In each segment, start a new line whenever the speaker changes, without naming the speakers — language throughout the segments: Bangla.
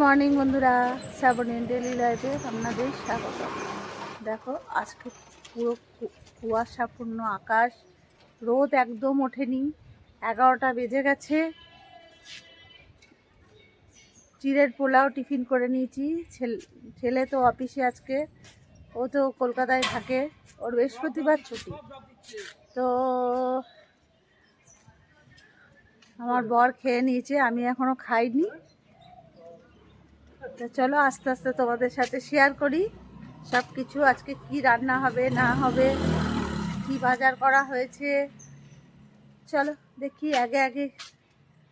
মর্নিং বন্ধুরা, শ্রাবণীর ডেলি লাইফে আপনাদের স্বাগত। দেখো, আজকে পুরো কুয়াশাপূর্ণ আকাশ, রোদ একদম ওঠেনি, এগারোটা বেজে গেছে। চিড়ের পোলাও টিফিন করে নিয়েছি ছেল- তো অফিসে আজকে, ও তো কলকাতায় থাকে, ওর বৃহস্পতিবার ছুটি। তো আমার বর খেয়ে নিয়েছে, আমি এখনও খাইনি। তো চলো আস্তে আস্তে তোমাদের সাথে শেয়ার করি সব কিছু আজকে কি রান্না হবে, না হবে, কি বাজার করা হয়েছে। চলো দেখি আগে আগে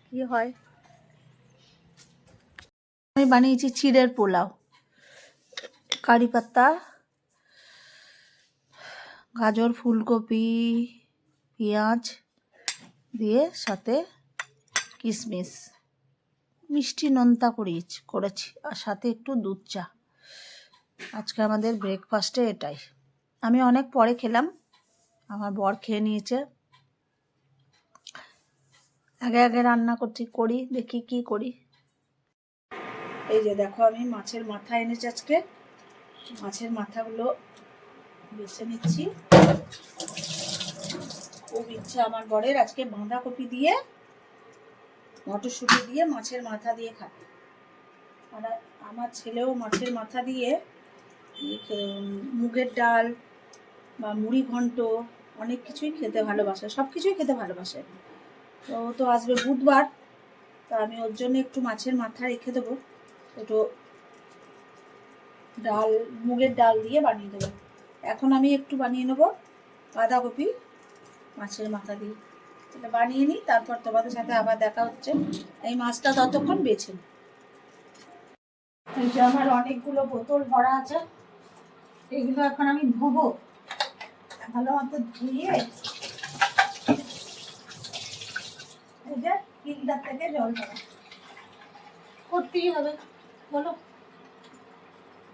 কি হয়। আমি বানিয়েছি চিড়ের পোলাও, কারি পাত্তা গাজর, ফুলকপি, পেঁয়াজ দিয়ে সাথে কিশমিশ। মিষ্টি নোনতা করিয়েছি করেছি। আর সাথে একটু দুধ চা। আজকে আমাদের ব্রেকফাস্টে এটাই। আমি অনেক পরে খেলাম। আমার বর খেয়ে নিয়েছে। আগে আগে রান্না করছি, করি, দেখি কি করি। এই যে দেখো, আমি মাছের মাথা এনেছি আজকে। মাছের মাথাগুলো বেছে নিচ্ছি। খুব ইচ্ছা আমার বরের আজকে বাঁধাকপি দিয়ে মটরশুঁটি দিয়ে মাছের মাথা দিয়ে খাবে। আর আমার ছেলেও মাছের মাথা দিয়ে মুগের ডাল বা মুড়ি ঘন্ট, অনেক কিছুই খেতে ভালোবাসে সব কিছুই খেতে ভালোবাসে। তো ও তো আসবে বুধবার, তা আমি ওর জন্য একটু মাছের মাথা রেখে দেবো। একটু ডাল, মুগের ডাল দিয়ে বানিয়ে দেবো। এখন আমি একটু বানিয়ে নেব বাঁধাকপি মাছের মাথা দিয়ে। এটা বানিয়ে নিই, তারপর তোমাদের সাথে আবার দেখা হচ্ছে। এই মাছটা ততক্ষণ বেছে নিই। আমার অনেকগুলো বোতল ভরা আছে, এগুলো এখন আমি ধোবো। ভালো মতো ধুয়ে এই যে ফিল্টার থেকে জল দেবো। করতেই হবে, বলো।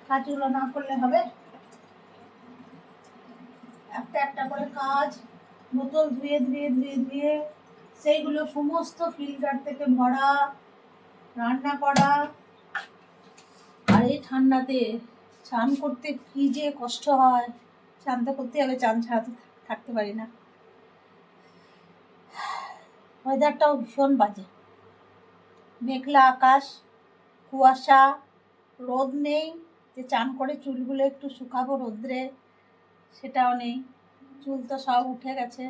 কাজগুলো না করলে হবে? একটা একটা করে কাজ বোতল ধুয়ে ধুয়ে ধুয়ে ধুয়ে সেইগুলো সমস্ত ফিল্টার থেকে ভরা, রান্না করা। আর এই ঠান্ডাতে চান করতে কি যে কষ্ট হয়। চান তো করতে হবে, চান ছাড়া থাকতে পারি না। ওয়েদারটাও ভীষণ বাজে। মেঘলা আকাশ, কুয়াশা, রোদ নেই। যে চান করে চুলগুলো একটু শুকাবো রোদ্রে, সেটাও নেই। চুল তো সব উঠে গেছে।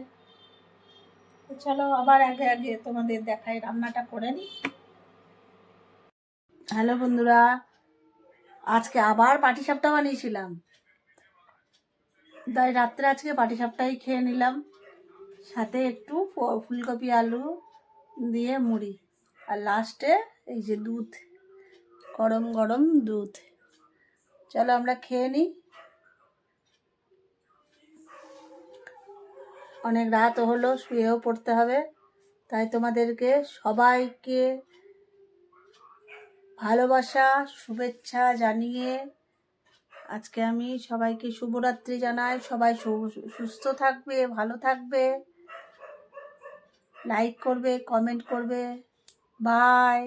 তো চলো আবার আগে আগে তোমাদের দেখাই, রান্নাটা করে নিই হ্যালো বন্ধুরা, আজকে আবার পাটিসাপটা বানিয়েছিলাম। তাই রাত্রে আজকে পাটিসাপটাই খেয়ে নিলাম। সাথে একটু ফুলকপি, আলু দিয়ে মুড়ি। আর লাস্টে এই যে দুধ, গরম গরম দুধ। চলো আমরা খেয়ে নিই অনেক রাত হলো, শুয়েও পড়তে হবে। তাই তোমাদেরকে সবাইকে ভালোবাসা, শুভেচ্ছা জানিয়ে আজকে আমি সবাইকে শুভরাত্রি জানাই। সবাই সুস্থ থাকবে, ভালো থাকবে। লাইক করবে কমেন্ট করবে। বাই